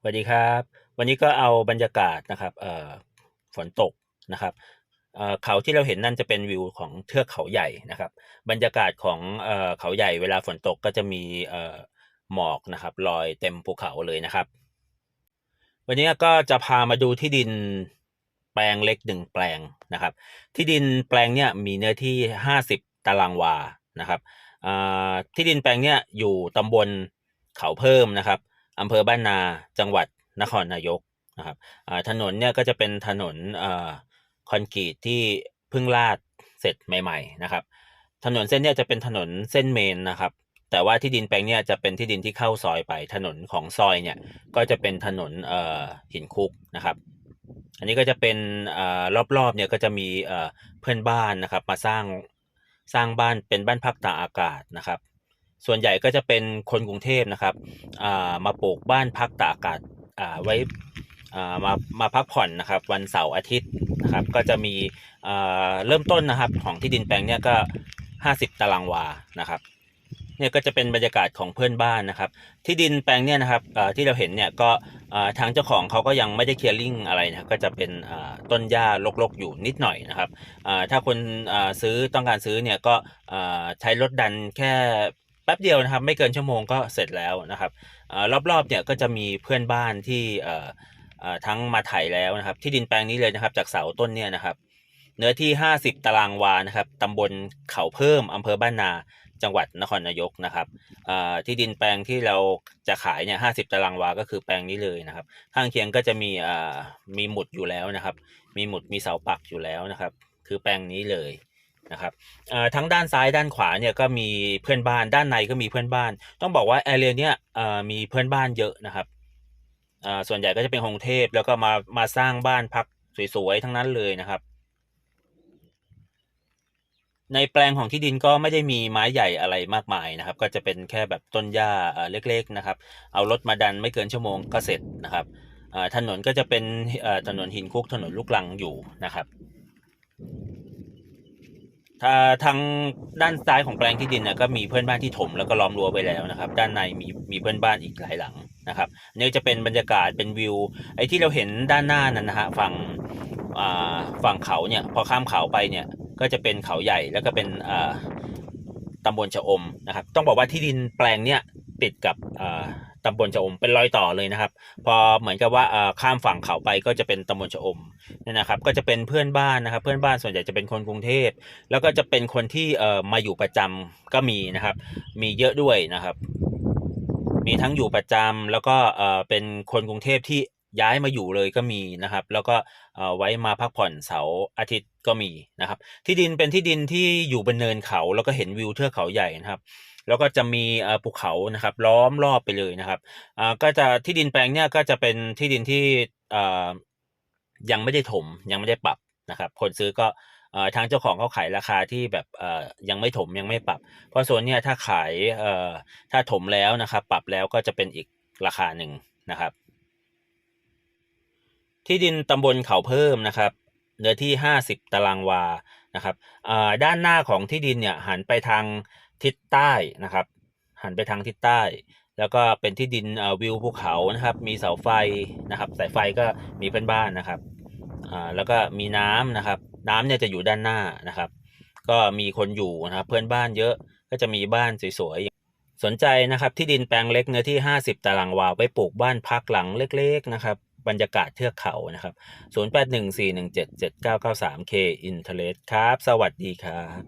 สวัสดีครับ วันนี้ก็เอาบรรยากาศนะครับเอ่อฝนตกนะครับเอ่อเขาที่เราเห็นนั่นจะเป็นวิวของเทือกเขาใหญ่นะครับ บรรยากาศของเอ่อเขาใหญ่เวลาฝนตกก็จะมีเอ่อหมอกนะครับลอยเต็มภูเขาเลยนะครับ วันนี้ก็จะพามาดูที่ดินแปลงเล็กหนึ่งแปลงนะครับ ที่ดินแปลงเนี่ยมีเนื้อที่ 50 ตารางวานะครับอ่าที่ดินแปลงเนี่ยอยู่ตำบลเขาเพิ่มนะครับ อำเภอบ้านนาจังหวัดนครนายกนะครับถนนเนี่ยก็จะเป็นถนนอคอนกรีตที่เพิ่งลาดเสร็จใหม่ ๆ นะครับ ถนนเส้นเนี่ยจะเป็นถนนเส้นเมนนะครับ แต่ว่าที่ดินแปลงเนี่ยจะเป็นที่ดินที่เข้าซอยไป ถนนของซอยเนี่ยก็จะเป็นถนนหินคุกนะครับ อันนี้ก็จะเป็นอรอบๆเนี่ยก็จะมีเอ่อเพื่อนบ้านนะครับ มาสร้างสร้างบ้านเป็นบ้านพักตากอากาศนะครับ ส่วนใหญ่ก็จะเป็นคนกรุงเทพนะครับอ่ามาปลูกบ้านพักตากอากาศอ่าไว้อ่ามามาพักผ่อนนะครับวันเสาร์อาทิตย์นะครับก็จะมีอ่าเริ่มต้นนะครับของที่ดินแปลงเนี่ยก็ 50 ตารางวานะครับเนี่ยก็จะเป็นบรรยากาศของเพื่อนบ้านนะครับ ที่ดินแปลงเนี่ยนะครับอ่อที่เราเห็นเนี่ยก็อ่อทางเจ้าของเขาก็ยังไม่ได้เคลียร์ลิงอะไรนะก็จะเป็นอ่อต้นหญ้ารกๆอยู่นิดหน่อยนะครับอ่อถ้าคนอ่อซื้อต้องการซื้อเนี่ยก็อ่อใช้รถดันแค่ ป๊บเดียวนะครับ ไม่เกินชั่วโมงก็เสร็จแล้วนะครับอ่อรอบๆเนี่ยก็จะมีเพื่อนบ้านที่ทั้งมาไถแล้วนะครับ ที่ดินแปลงนี้เลยนะครับ จากเสาต้นเนี่ยนะครับ เนื้อที่ 50 ตารางวานะครับตำบลเขาเพิ่มอำเภอบ้านนาจังหวัดนครนายกนะครับที่ดินแปลงที่เราจะขายเนี่ย50ตารางวา ก็คือแปลงนี้เลยนะครับ ข้างเคียงก็จะมีมีหมุดอยู่แล้วนะครับ มีหมุดมีเสาปักอยู่แล้วนะครับ คือแปลงนี้เลย นะครับทั้งด้านซ้ายด้านขวาเนี่ยก็มีเพื่อนบ้านด้านในก็มีเพื่อนบ้าน ต้องบอกว่าแอเรียเนี้ยมีเพื่อนบ้านเยอะนะครับส่วนใหญ่ก็จะเป็นกรุงเทพแล้วก็มามาสร้างบ้านพักสวยๆทั้งนั้นเลยนะครับ ในแปลงของที่ดินก็ไม่ได้มีไม้ใหญ่อะไรมากมายนะครับ ก็จะเป็นแค่แบบต้นหญ้าเล็กๆนะครับ เอารถมาดันไม่เกินชั่วโมงก็เสร็จนะครับถนนก็จะเป็นถนนหินคุกถนนลูกลังอยู่นะครับ ถ้าทางด้านซ้ายของแปลงที่ดินเนี่ยก็มีเพื่อนบ้านที่ถมแล้วก็ล้อมรั้วไว้แล้วนะครับ ด้านในมีมีเพื่อนบ้านอีกหลายหลังนะครับอันนี่จะเป็นบรรยากาศเป็นวิว ไอ้ที่เราเห็นด้านหน้านั้นนะฮะฝั่งอ่าฝั่งเขาเนี่ยพอข้ามเขาไปเนี่ยก็จะเป็นเขาใหญ่แล้วก็เป็นอ่าตำบลชะอมนะครับ ต้องบอกว่าที่ดินแปลงเนี่ยติดกับอ่า ตำบลชะอมเป็นรอยต่อเลยนะครับ พอเหมือนกับว่าข้ามฝั่งเขาไปก็จะเป็นตำบลชะอมเนี่ยนะครับ ก็จะเป็นเพื่อนบ้านนะครับ เพื่อนบ้านส่วนใหญ่จะเป็นคนกรุงเทพแล้วก็จะเป็นคนที่มาอยู่ประจำก็มีนะครับ มีเยอะด้วยนะครับ มีทั้งอยู่ประจำแล้วก็เป็นคนกรุงเทพที่ ย้ายมาอยู่เลยก็มีนะครับ แล้วก็ไว้มาพักผ่อนเสาร์อาทิตย์ก็มีนะครับ ที่ดินเป็นที่ดินที่อยู่บนเนินเขา แล้วก็เห็นวิวเทือกเขาใหญ่นะครับ แล้วก็จะมีภูเขานะครับ ล้อมรอบไปเลยนะครับก็จะที่ดินแปลงเนี้ยก็จะเป็นที่ดินที่ยังไม่ได้ถมยังไม่ได้ปรับนะครับ คนซื้อก็ทางเจ้าของเขาขายราคาที่แบบยังไม่ถมยังไม่ปรับ เพราะส่วนเนี้ยถ้าขายถ้าถมแล้วนะครับ ปรับแล้วก็จะเป็นอีกราคาหนึ่งนะครับ ที่ดินตำบลเขาเพิ่มนะครับเนื้อที่ 50 ตารางวานะครับอ่าด้านหน้าของที่ดินเนี่ยหันไปทางทิศใต้นะครับ หันไปทางทิศใต้ แล้วก็เป็นที่ดินวิวภูเขานะครับ มีเสาไฟนะครับ สายไฟก็มีเพื่อนบ้านนะครับอ่าแล้วก็มีน้ำนะครับ น้ำเนี่ยจะอยู่ด้านหน้านะครับ ก็มีคนอยู่นะครับ เพื่อนบ้านเยอะก็จะมีบ้านสวยๆสนใจนะครับ ที่ดินแปลงเล็กเนื้อที่ 50 ตารางวาไว้ปลูกบ้านพักหลังเล็ก ๆ นะครับ บรรยากาศเทือกเขานะครับ 0814177993 K Interest ครับ สวัสดีครับ